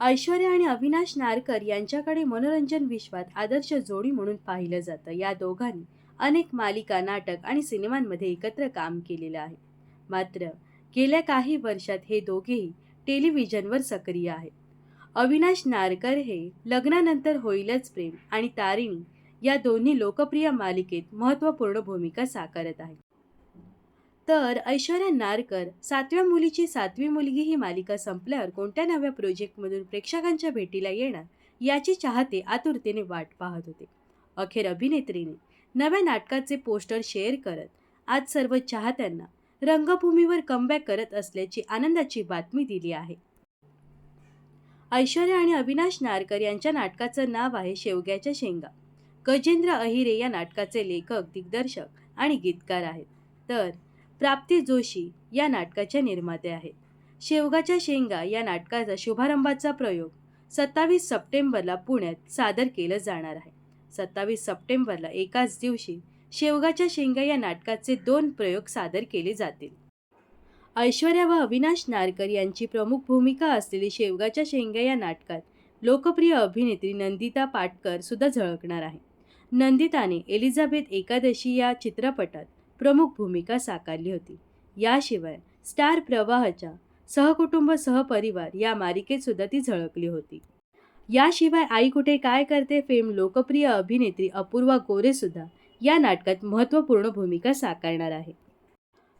ऐश्वर्या आणि अविनाश नारकर यांच्याकडे मनोरंजन विश्वात आदर्श जोडी म्हणून पाहिलं जातं. या दोघांनी अनेक मालिका नाटक आणि सिनेमांमध्ये एकत्र काम केलेलं आहे. मात्र गेल्या काही वर्षात हे दोघेही टेलिव्हिजनवर सक्रिय आहेत. अविनाश नारकर हे लग्नानंतर होईलच प्रेम आणि तारिणी या दोन्ही लोकप्रिय मालिकेत महत्त्वपूर्ण भूमिका साकारत आहेत. तर ऐश्वर्या नारकर सातव्या मुलीची सातवी मुलगी ही मालिका संपल्यावर कोणत्या नव्या प्रोजेक्टमधून प्रेक्षकांच्या भेटीला येणार याची चाहते आतुरतेने वाट पाहत होते. अखेर अभिनेत्रीने नव्या नाटकाचे पोस्टर शेअर करत आज सर्व चाहत्यांना रंगभूमीवर कमबॅक करत असल्याची आनंदाची बातमी दिली आहे. ऐश्वर्या आणि अविनाश नारकर यांच्या नाटकाचं नाव आहे शेवग्याच्या शेंगा. गजेंद्र अहिरे या नाटकाचे लेखक दिग्दर्शक आणि गीतकार आहेत. तर प्राप्ती जोशी या नाटकाच्या निर्मात्या आहेत. शेवगाच्या शेंगा या नाटकाचा शुभारंभाचा प्रयोग सत्तावीस सप्टेंबरला पुण्यात सादर केलं जाणार आहे. सत्तावीस सप्टेंबरला एकाच दिवशी शेवगाच्या शेंगा या नाटकाचे दोन प्रयोग सादर केले जातील. ऐश्वर्या व अविनाश नारकर यांची प्रमुख भूमिका असलेली शेवगाच्या शेंगा या नाटकात लोकप्रिय अभिनेत्री नंदिता पाटकर सुद्धा झळकणार आहे. नंदिताने एलिझाबेथ एकादशी या चित्रपटात प्रमुख भूमिका साकारली होती. याशिवाय स्टार प्रवाहाच्या सहकुटुंब सहपरिवार या मालिकेत सुद्धा ती झळकली होती. याशिवाय आई कुठे काय करते फेम लोकप्रिय अभिनेत्री अपूर्वा गोरे सुद्धा या नाटकात महत्त्वपूर्ण भूमिका साकारणार आहे.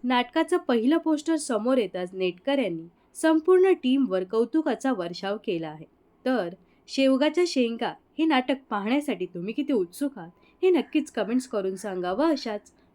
नाटकाचं पहिलं पोस्टर समोर येताच नेटकर यांनी संपूर्ण टीमवर कौतुकाचा वर्षाव केला आहे. तर शेवगाच्या शेंगा हे नाटक पाहण्यासाठी तुम्ही किती उत्सुक आहात हे नक्कीच कमेंट्स करून सांगावं अशाच